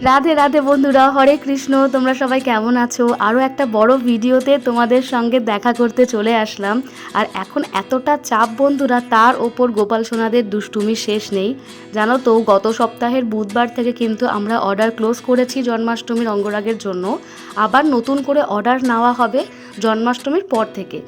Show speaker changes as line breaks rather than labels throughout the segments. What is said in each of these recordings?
রাধে রাধে বন্ধুরা, হরে কৃষ্ণ, তোমরা সবাই কেমন আছো? আরও একটা বড় ভিডিওতে তোমাদের সঙ্গে দেখা করতে চলে আসলাম। আর এখন এতটা চাপ বন্ধুরা, তার ওপর গোপাল সোনাদের দুষ্টুমি শেষ নেই। জানো তো, গত সপ্তাহের বুধবার থেকে কিন্তু আমরা অর্ডার ক্লোজ করেছি জন্মাষ্টমীর অঙ্গরাগের জন্য। আবার নতুন করে অর্ডার নেওয়া হবে জন্মাষ্টমীর পর থেকে।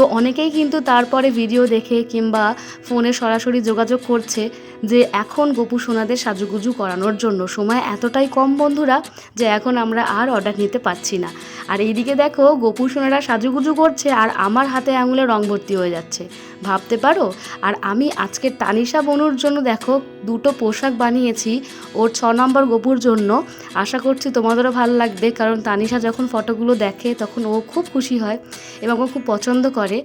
তো অনেকেই কিন্তু তারপরে ভিডিও দেখে কিংবা ফোনে সরাসরি যোগাযোগ করছে যে এখন গোপু সোনাদের সাজুগুজু করানোর জন্য। সময় এতটাই কম বন্ধুরা যে এখন আমরা আর অর্ডার নিতে পারছি না। আর এইদিকে দেখো, গোপু সোনারা সাজুগুজু করছে আর আমার হাতে আঙুলে রং ভর্তি হয়ে যাচ্ছে। ভাবতে পারো? আর আমি আজকে তানিশা বনুর জন্য দেখো দুটো পোশাক বানিয়েছি, ওর ছ নম্বর গোপুর জন্য। আশা করছি তোমাদেরও ভালো লাগবে, কারণ তানিশা যখন ফটোগুলো দেখে তখন ও খুব খুশি হয় এবং ও খুব পছন্দ করে।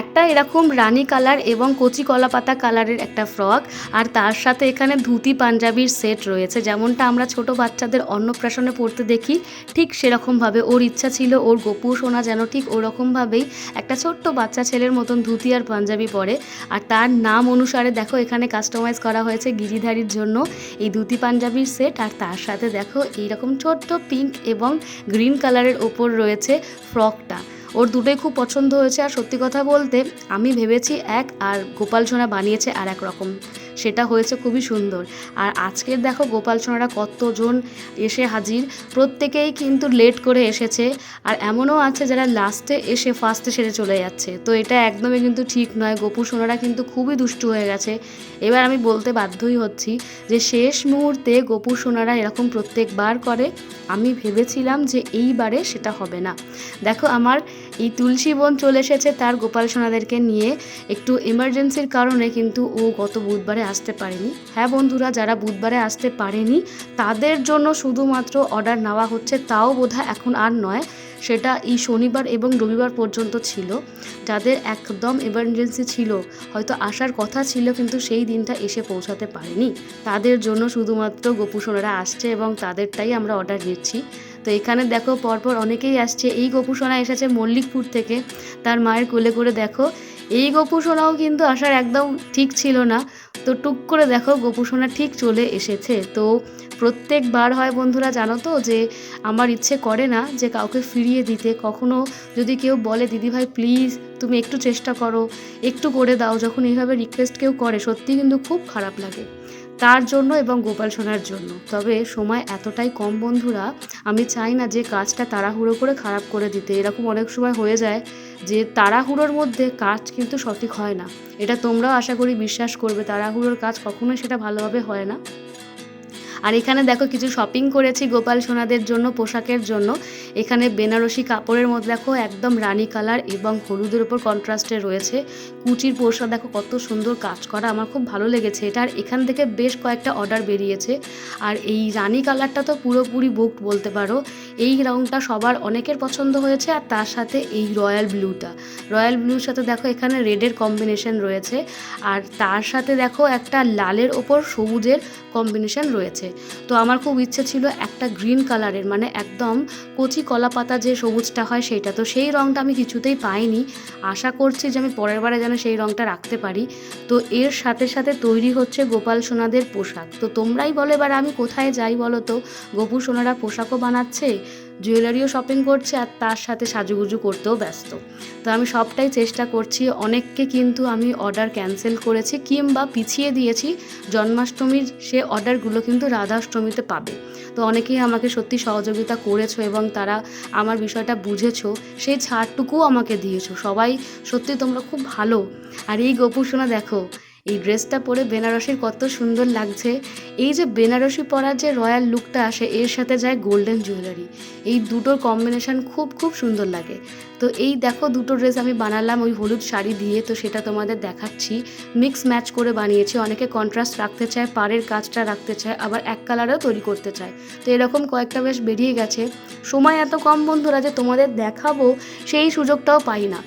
একটা এরকম রানী কালার এবং কচি কলা পাতা কালারের একটা ফ্রক, আর তার সাথে এখানে ধুতি পাঞ্জাবির সেট রয়েছে। যেমনটা আমরা ছোট বাচ্চাদের অন্নপ্রাশনে পড়তে দেখি, ঠিক সেরকমভাবে ওর ইচ্ছা ছিল, ওর গোপু সোনা যেন ঠিক ওরকমভাবেই একটা ছোট্ট বাচ্চা ছেলের মতন ধুতি আর পাঞ্জাবি পরে। আর তার নাম অনুসারে দেখো, এখানে কাস্টমাইজ করা হয়েছে গিরিধারীর জন্য এই ধুতি পাঞ্জাবির সেট। আর তার সাথে দেখো, এইরকম ছোট্ট পিঙ্ক এবং গ্রিন কালারের ওপর রয়েছে ফ্রকটা। ওর দুটোই খুব পছন্দ হয়েছে আর সত্যি কথা বলতে আমি ভেবেছি এক আর গোপাল সোনা বানিয়েছে আর এক রকম। সেটা হয়েছে খুবই সুন্দর। আর আজকের দেখো গোপাল সোনারা কতজন এসে হাজির, প্রত্যেকেই কিন্তু লেট করে এসেছে। আর এমনও আছে যারা লাস্টে এসে ফার্স্টে সেরে চলে যাচ্ছে। তো এটা একদমই কিন্তু ঠিক নয়। গোপু সোনারা কিন্তু খুবই দুষ্টু হয়ে গেছে। এবার আমি বলতে বাধ্যই হচ্ছি যে শেষ মুহূর্তে গোপু সোনারা এরকম প্রত্যেকবার করে। আমি ভেবেছিলাম যে এইবারে সেটা হবে না। দেখো আমার এই তুলসী বোন চলে এসেছে তার গোপাল সোনাদেরকে নিয়ে। একটু এমার্জেন্সির কারণে কিন্তু ও গত বুধবারে আসতে পারেনি। হ্যাঁ বন্ধুরা, যারা বুধবারে আসতে পারেনি, তাদের জন্য শুধুমাত্র অর্ডার নেওয়া হচ্ছে, তাও বোধহয় এখন আর নয়। সেটা এই শনিবার এবং রবিবার পর্যন্ত ছিল। যাদের একদম এমার্জেন্সি ছিল, হয়তো আসার কথা ছিল, কিন্তু সেই দিনটা এসে পৌঁছাতে পারেনি। তাদের জন্য শুধুমাত্র গোপুসোনারা আসছে এবং তাদেরটাই আমরা অর্ডার নিচ্ছি। তো এখানে দেখো পরপর অনেকেই আসছে। এই গোপুসোনা এসেছে মল্লিকপুর থেকে। তার মায়ের কোলে করে দেখো। এই গোপুসোনাও কিন্তু আসার একদম ঠিক ছিল না। তো টুক করে দেখো গোপুসোনা ঠিক চলে এসেছে। তো প্রত্যেকবার হয় বন্ধুরা জানো তো যে আমার ইচ্ছে করে না যে কাউকে ফিরিয়ে দিতে। কখনো যদি কেউ বলে দিদিভাই প্লিজ তুমি একটু চেষ্টা করো, একটু করে দাও। যখন এইভাবে রিকোয়েস্ট কেউ করে সত্যি কিন্তু খুব খারাপ লাগে। তার জন্য এবং গোপাল সোনার জন্য। তবে সময় এতটাই কম, বন্ধুরা, আমি চাই না যে কাজটা তাড়াহুড়ো করে খারাপ করে দিতে। এরকম অনেক সময় হয়ে যায় যে তাড়াহুড়োর মধ্যে কাজ কিন্তু সঠিক হয় না। এটা তোমরাও আশা করি বিশ্বাস করবে, তাড়াহুড়োর কাজ কখনোই সেটা ভালোভাবে হয় না। আর এখানে দেখো কিছু শপিং করেছি গোপাল সোনাদের জন্য, পোশাকের জন্য। এখানে বেনারসি কাপড়ের মধ্যে দেখো একদম রানী কালার এবং হলুদের উপর কন্ট্রাস্টে রয়েছে। কুচির পোশাক দেখো কত সুন্দর কাজ করা, আমার খুব ভালো লেগেছে এটা। আর এখান থেকে বেশ কয়েকটা অর্ডার বেরিয়েছে। আর এই রানী কালারটা তো পুরোপুরি বুক বলতে পারো। এই রঙটা সবার অনেকের পছন্দ হয়েছে আর তার সাথে এই রয়্যাল ব্লুটা রয়্যাল ব্লুর সাথে দেখো এখানে রেডের কম্বিনেশন রয়েছে। আর তার সাথে দেখো একটা লালের ওপর সবুজের কম্বিনেশন রয়েছে। তো আমার খুব ইচ্ছে ছিল একটা গ্রিন কালারের মানে একদম কচি কলা পাতা যে সবুজটা হয় সেইটা তো সেই রঙটা আমি কিছুতেই পাইনি। আশা করছি যে আমি পরের বারে যেন সেই রঙটা রাখতে পারি। তো এর সাথে সাথে তৈরি হচ্ছে গোপাল সোনাদের পোশাক। তো তোমরাই বলো এবার আমি কোথায় যাই বলো তো? গোপু সোনারা পোশাকও বানাচ্ছে? জুয়েলারিও শপিং করছে আর তার সাথে সাজুগুজু করতেও ব্যস্ত। তো আমি সবটাই চেষ্টা করছি, অনেককে কিন্তু আমি অর্ডার ক্যান্সেল করেছি কিংবা পিছিয়ে দিয়েছি। জন্মাষ্টমীর সে অর্ডারগুলো কিন্তু রাধাষ্টমীতে পাবে। তো অনেকেই আমাকে সত্যি সহযোগিতা করেছ এবং তারা আমার বিষয়টা বুঝেছ, সেই ছাড়টুকুও আমাকে দিয়েছ। সবাই সত্যি তোমরা খুব ভালো। আর এই গোপুসোনা দেখো এই ড্রেসটা পরে বেনারসির কত সুন্দর লাগছে। এই যে বেনারসি পরার যে রয়্যাল লুকটা আসে, এর সাথে যায় গোল্ডেন জুয়েলারি। এই দুটোর কম্বিনেশন খুব খুব সুন্দর লাগে। তো এই দেখো দুটো ড্রেস আমি বানালাম, ওই হলুদ শাড়ি দিয়ে, তো সেটা তোমাদের দেখাচ্ছি। মিক্স ম্যাচ করে বানিয়েছি, অনেকে কন্ট্রাস্ট রাখতে চায়, পাড়ের কাজটা রাখতে চায়, আবার এক কালারেও তৈরি করতে চায়। তো এরকম কয়েকটা বেশ বেরিয়ে গেছে। সময় এত কম বন্ধুরা যে তোমাদের দেখাবো, সেই সুযোগটাও পাই না।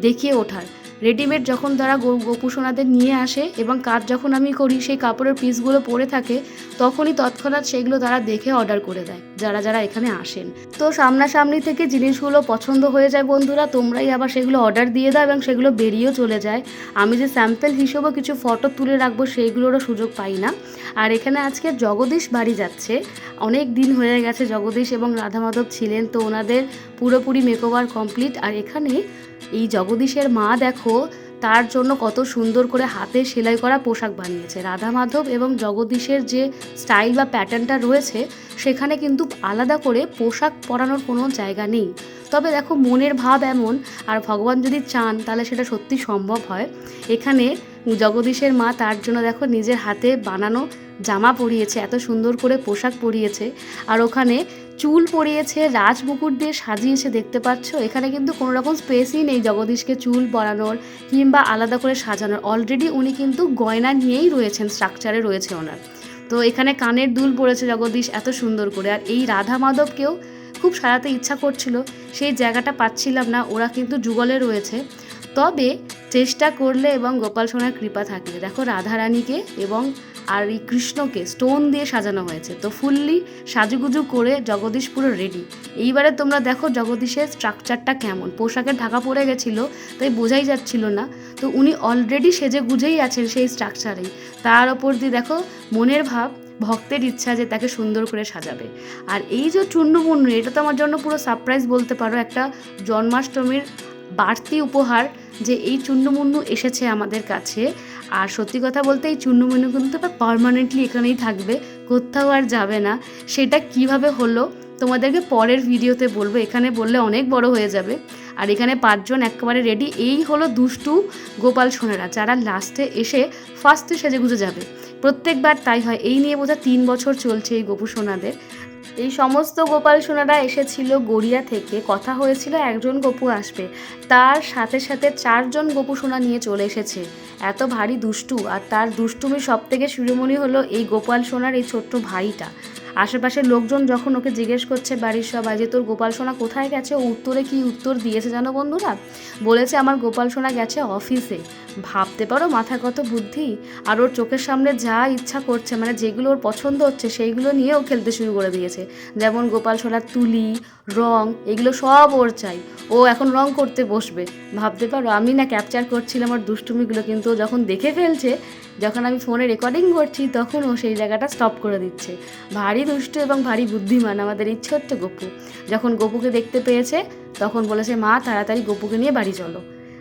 দেখিয়ে ওঠার। রেডিমেড যখন তারা গোপুসোনাদের নিয়ে আসে এবং কাজ যখন আমি করি, সেই কাপড়ের পিসগুলো পরে থাকে, তখনই তৎক্ষণাৎ সেগুলো তারা দেখে অর্ডার করে দেয়, যারা যারা এখানে আসেন। তো সামনাসামনি থেকে জিনিসগুলো পছন্দ হয়ে যায় বন্ধুরা, তোমরাই আবার সেগুলো অর্ডার দিয়ে দাও এবং সেগুলো বেরিয়েও চলে যায়। আমি যে স্যাম্পেল হিসেবেও কিছু ফটো তুলে রাখব, সেইগুলোরও সুযোগ পাই না। আর এখানে আজকে জগদীশ বাড়ি যাচ্ছে। অনেক দিন হয়ে গেছে জগদীশ এবং রাধা মাধব ছিলেন, তো ওনাদের পুরোপুরি মেকওভার কমপ্লিট আর এখানে এই জগদীশের মা দেখো, তার জন্য কত সুন্দর করে হাতে সেলাই করা পোশাক বানিয়েছে। রাধা মাধব এবং জগদীশের যে স্টাইল বা প্যাটার্নটা রয়েছে, সেখানে কিন্তু আলাদা করে পোশাক পরানোর কোনো জায়গা নেই। তবে দেখো, মনের ভাব এমন, আর ভগবান যদি চান, তাহলে সেটা সত্যি সম্ভব হয়। এখানে জগদীশের মা তার জন্য দেখো নিজের হাতে বানানো জামা পরিয়েছে, এত সুন্দর করে পোশাক পরিয়েছে। আর ওখানে চুল পরিয়েছে, রাজমুকুট দিয়ে সাজিয়েছে দেখতে পাচ্ছ। এখানে কিন্তু কোনো রকম স্পেসই নেই জগদীশকে চুল পরানোর কিংবা আলাদা করে সাজানোর। অলরেডি উনি কিন্তু গয়না নিয়েই রয়েছেন স্ট্রাকচারে রয়েছে ওনার। তো এখানে কানের দুল পড়েছে জগদীশ, এত সুন্দর করে। আর এই রাধা মাধবকেও খুব সাজাতে ইচ্ছা করছিল। সেই জায়গাটা পাচ্ছিলাম না, ওরা কিন্তু যুগলে রয়েছে। তবে চেষ্টা করলে এবং গোপাল সোনার কৃপা থাকলে। দেখো রাধারানীকে এবং আর এই কৃষ্ণকে স্টোন দিয়ে সাজানো হয়েছে। তো ফুললি সাজুগুজু করে জগদীশ পুরো রেডি এইবারে তোমরা দেখো জগদীশের স্ট্রাকচারটা কেমন। পোশাকের ঢাকা পড়ে গেছিল, তাই বোঝাই যাচ্ছিল না। তো উনি অলরেডি সেজে গুজেই আছেন সেই স্ট্রাকচারেই তার ওপর দিয়ে দেখো মনের ভাব, ভক্তের ইচ্ছা যে তাকে সুন্দর করে সাজাবে। আর এই যে চূর্ণমুন্নু এটা তো আমার জন্য পুরো সারপ্রাইজ বলতে পারো। একটা জন্মাষ্টমীর বাড়তি উপহার যে এই চূর্ণমুন্নু এসেছে আমাদের কাছে। আর সত্যি কথা বলতে এই চূর্ণমুন্নু কিন্তু পারমানেন্টলি এখানেই থাকবে, কোথাও আর যাবে না। সেটা কীভাবে হলো তোমাদেরকে পরের ভিডিওতে বলব। এখানে বললে অনেক বড় হয়ে যাবে। আর এখানে পাঁচজন একেবারে রেডি এই হলো দুষ্টু গোপাল সোনারা, যারা লাস্টে এসে ফার্স্টে সেজে গুজে যাবে। প্রত্যেকবার তাই হয়। এই নিয়ে বোধহয় তিন বছর চলছে এই গোপু সোনাদের। এই সমস্ত গোপাল সোনারা এসেছিল গড়িয়া থেকে। কথা হয়েছিল একজন গপু আসবে। তার সাথে সাথে চারজন গপু সোনা নিয়ে চলে এসেছে। এত ভারী দুষ্টু। আর তার দুষ্টুমির সব থেকে শিরোমণি হলো এই গোপাল সোনার এই ছোট্ট ভাইটা। আশেপাশের লোকজন যখন ওকে জিজ্ঞেস করছে, বাড়ির সবাই যে তোর গোপাল সোনা কোথায় গেছে? ও উত্তরে কি উত্তর দিয়েছে জানো বন্ধুরা? বলেছে, আমার গোপাল সোনা গেছে অফিসে ভাবতে পারো মাথায় কত বুদ্ধি? আর ওর চোখের সামনে যা ইচ্ছা করছে মানে যেগুলো ওর পছন্দ হচ্ছে, সেইগুলো নিয়েও খেলতে শুরু করে দিয়েছে। যেমন গোপাল সোনার তুলি, রং, এগুলো সব ওর চাই। ও এখন রং করতে বসবে। ভাবতে পারো, আমি না ক্যাপচার করছিলাম ওর দুষ্টুমিগুলো, কিন্তু যখন দেখে ফেলছে যখন আমি ফোনে রেকর্ডিং করছি, তখন ও সেই জায়গাটা স্টপ করে দিচ্ছে। ভারী দুষ্ট এবং ভারী বুদ্ধিমান আমাদের এই ছোট্ট গপু। যখন গপুকে দেখতে পেয়েছে, তখন বলেছে, মা, তাড়াতাড়ি গপুকে নিয়ে বাড়ি চলো।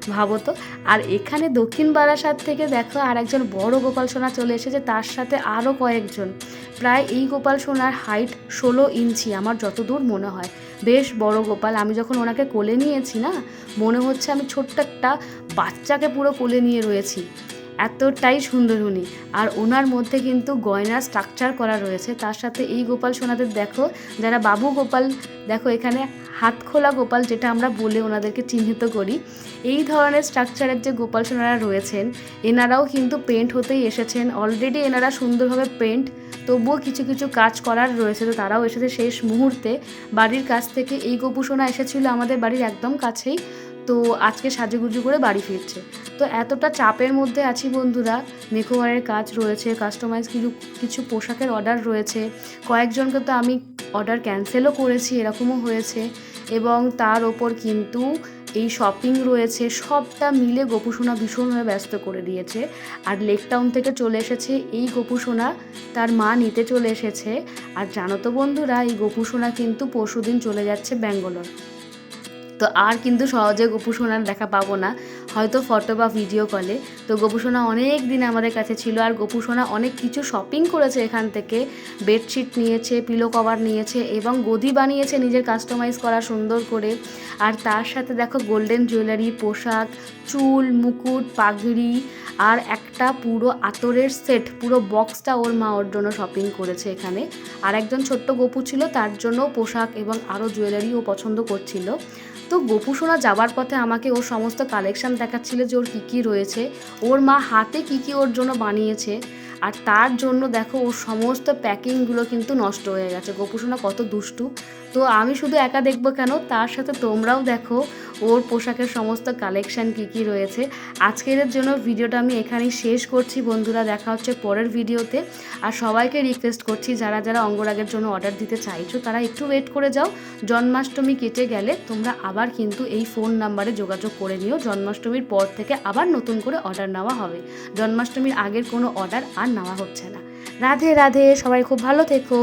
ভাবো তো। আর এখানে দক্ষিণ বারাসাত থেকে দেখো, আর একজন বড় গোপাল সোনা চলে এসেছে, তার সাথে আরও কয়েকজন। প্রায় এই গোপাল সোনার হাইট ষোলো ইঞ্চি, আমার যতদূর মনে হয়। বেশ বড় গোপাল। আমি যখন ওনাকে কোলে নিয়েছি না, মনে হচ্ছে আমি ছোট্ট একটা বাচ্চাকে পুরো কোলে নিয়ে রয়েছি। এতটাই সুন্দর উনি আর ওনার মধ্যে কিন্তু গয়নার স্ট্রাকচার করা রয়েছে। তার সাথে এই গোপাল সোনাদের দেখো, যারা বাবু গোপাল, দেখো এখানে হাত খোলা গোপাল যেটা আমরা বলে ওনাদেরকে চিহ্নিত করি। এই ধরনের স্ট্রাকচারের যে গোপাল সোনারা রয়েছেন, এনারাও কিন্তু পেন্ট হতেই এসেছেন। অলরেডি এনারা সুন্দরভাবে পেন্ট তবুও কিছু কিছু কাজ করার রয়েছে। তো তারাও এসেছে শেষ মুহূর্তে। বাড়ির কাছ থেকে এই গোপুসোনা এসেছিল আমাদের বাড়ির একদম কাছেই। তো আজকে সাজুগুজু করে বাড়ি ফিরছে। তো এতটা চাপের মধ্যে আছি বন্ধুরা মেকওভারের কাজ রয়েছে কাস্টমাইজ কিছু কিছু পোশাকের অর্ডার রয়েছে। কয়েকজনকে তো আমি অর্ডার ক্যান্সেলও করেছি, এরকমও হয়েছে। এবং তার ওপর কিন্তু এই শপিং রয়েছে, সবটা মিলে গোপুসোনা ভীষণভাবে ব্যস্ত করে দিয়েছে। আর লেক টাউন থেকে চলে এসেছে এই গোপুসোনা, তার মা নিতে চলে এসেছে। আর জানো তো বন্ধুরা, এই গোপুসোনা কিন্তু পরশুদিন চলে যাচ্ছে ব্যাঙ্গালোর। তো আর কিন্তু সহজে গোপুসোনার দেখা পাবো না। হয়তো ফটো বা ভিডিও কলে তো গোপুসোনা অনেক দিন আমাদের কাছে ছিল আর গোপুসোনা অনেক কিছু শপিং করেছে এখান থেকে। বেডশিট নিয়েছে পিলো কভার নিয়েছে এবং গদি বানিয়েছে নিজের কাস্টমাইজ করা সুন্দর করে। আর তার সাথে দেখো গোল্ডেন জুয়েলারি পোশাক, চুল, মুকুট, পাগড়ি আর একটা পুরো আতরের সেট পুরো বক্সটা ওর মা ওর জন্য শপিং করেছে এখানে। আর একজন ছোট্ট গপু ছিল, তার জন্য পোশাক এবং আরও জুয়েলারি ও পছন্দ করছিল। তো গোপু সোনা যাবার পথে আমাকে ওর সমস্ত কালেকশন দেখাচ্ছিল যে ওর কী কী রয়েছে। ওর মা হাতে কী কী ওর জন্য বানিয়েছে। আর তার জন্য দেখো ওর সমস্ত প্যাকিংগুলো কিন্তু নষ্ট হয়ে গেছে। গোপুসোনা কত দুষ্টু। তো আমি শুধু একা দেখব কেন? তার সাথে তোমরাও দেখো ওর পোশাকের সমস্ত কালেকশন কি কি রয়েছে। আজকের জন্য ভিডিওটা আমি এখানেই শেষ করছি বন্ধুরা। দেখা হচ্ছে পরের ভিডিওতে আর সবাইকে রিকোয়েস্ট করছি, যারা যারা অঙ্গরাগের জন্য অর্ডার দিতে চাইছো, তারা একটু ওয়েট করে যাও। জন্মাষ্টমী কেটে গেলে তোমরা আবার কিন্তু এই ফোন নাম্বারে যোগাযোগ করে নিও। জন্মাষ্টমীর পর থেকে আবার নতুন করে অর্ডার নেওয়া হবে। জন্মাষ্টমীর আগের কোনো অর্ডার আর নেওয়া হচ্ছে না। রাধে রাধে সবাই খুব ভালো থেকো।